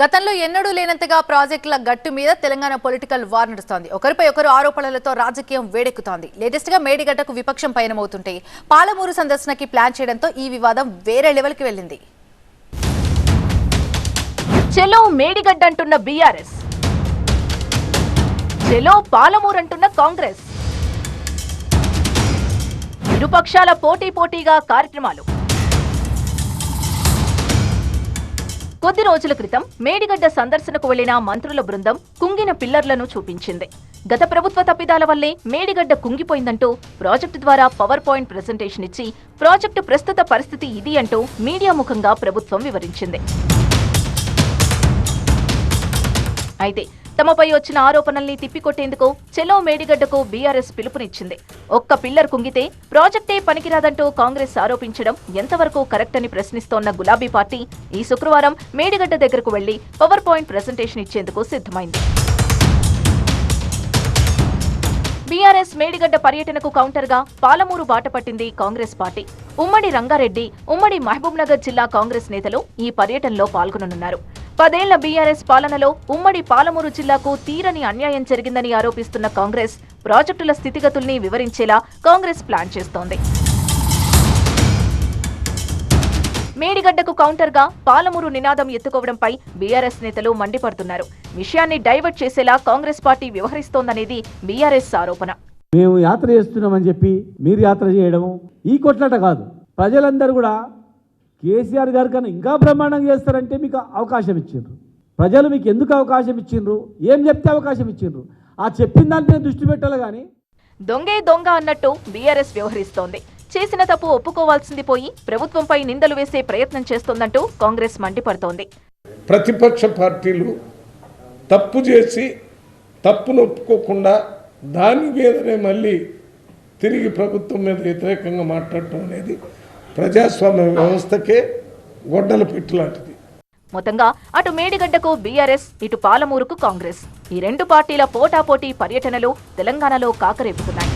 గతంలో ఎన్నడూ లేనంతగా ప్రాజెక్టుల గట్టు మీద తెలంగాణ పొలిటికల్ వార్ నడుస్తోంది. ఒకరిపై ఒకరు ఆరోపణలతో రాజకీయం వేడెక్కుతోంది. లేటెస్ట్గా మేడిగడ్డకు విపక్షం పయనమవుతుంటే పాలమూరు సందర్శనకి ప్లాన్ చేయడంతో ఈ వివాదం వేరే లెవెల్కి వెళ్ళింది. చెలో మేడిగడ్డ అంటున్న బీఆర్ఎస్. చెలో పాలమూరు అంటున్న కాంగ్రెస్. ఇరుపక్షాల పోటీ పోటీగా కార్యక్రమాలు. కొద్ది రోజుల క్రితం మేడిగడ్డ సందర్శనకు వెళ్ళిన మంత్రుల బృందం కుంగిన పిల్లర్లను చూపించింది. గత ప్రభుత్వ తప్పిదాల వల్లే మేడిగడ్డ కుంగిపోయిందంటూ ప్రాజెక్టు ద్వారా పవర్ పాయింట్ ప్రెజెంటేషన్ ఇచ్చి ప్రాజెక్టు ప్రస్తుత పరిస్థితి ఇది అంటూ మీడియా ముఖంగా ప్రభుత్వం వివరించింది. అయితే తమపై వచ్చిన ఆరోపణల్ని తిప్పికొట్టేందుకు చెలో మేడిగడ్డకు బీఆర్ఎస్ పిలుపునిచ్చింది. ఒక్క పిల్లర్ కుంగితే ప్రాజెక్టే పనికిరాదంటూ కాంగ్రెస్ ఆరోపించడం ఎంతవరకు కరెక్ట్ అని ప్రశ్నిస్తోన్న గులాబీ పార్టీ ఈ శుక్రవారం మేడిగడ్డ దగ్గరకు వెళ్ళి పవర్ పాయింట్ ప్రజెంటేషన్ ఇచ్చేందుకు సిద్ధమైంది. బీఆర్ఎస్ మేడిగడ్డ పర్యటనకు కౌంటర్గా పాలమూరు బాట పట్టింది కాంగ్రెస్ పార్టీ. ఉమ్మడి రంగారెడ్డి ఉమ్మడి మహబూబ్ నగర్ జిల్లా కాంగ్రెస్ నేతలు ఈ పర్యటనలో పాల్గొననున్నారు. పదేళ్ళ బీఆర్ఎస్ పాలనలో ఉమ్మడి పాలమూరు జిల్లాకు తీరని అన్యాయం జరిగిందని ఆరోపిస్తున్న కాంగ్రెస్ ప్రాజెక్టుల స్థితిగతుల్ని వివరించేలా కాంగ్రెస్ ప్లాన్ చేస్తోంది. మేడిగడ్డకు కౌంటర్గా పాలమూరు నినాదం ఎత్తుకోవడంపై బీఆర్ఎస్ నేతలు మండిపడుతున్నారు. విషయాన్ని డైవర్ట్ చేసేలా కాంగ్రెస్ పార్టీ వ్యవహరిస్తోందనేది బీఆర్ఎస్ ఆరోపణ. మేము యాత్ర చేస్తున్నామని చెప్పి మీరు యాత్ర చేయడము ఈ కొట్లాట కాదు. ప్రజలందరూ కూడా కేసీఆర్ గారి కన్నా ఇంకా బ్రహ్మాండంగా చేస్తారంటే మీకు అవకాశం ఇచ్చిండ్రు. ప్రజలు మీకు ఎందుకు అవకాశం ఇచ్చిండ్రు? ఏం చెప్తే అవకాశం ఇచ్చిండ్రు? ఆ చెప్పిన మీద దృష్టి పెట్టాలి కానీ. దొంగే దొంగ అన్నట్టు బీఆర్ఎస్ వ్యవహరిస్తోంది. చేసిన తప్పు ఒప్పుకోవాల్సింది పోయి ప్రభుత్వంపై నిందలు వేసే ప్రయత్నం చేస్తోందంటూ కాంగ్రెస్ మండిపడుతోంది. ప్రతిపక్ష పార్టీలు తప్పు చేసి తప్పును ఒప్పుకోకుండా దాని మీదనే మళ్ళీ తిరిగి ప్రభుత్వం మీద వ్యతిరేకంగా మాట్లాడటం అనేది ప్రజాస్వామ్య వ్యవస్థకే గొడ్డల పెట్టిలాంటిది మొత్తంగా అటు మేడిగడ్డకు బీఆర్ఎస్ ఇటు పాలమూరుకు కాంగ్రెస్. ఈ రెండు పార్టీల పోటాపోటీ పర్యటనలు తెలంగాణలో కాకరేపుతున్నాయి.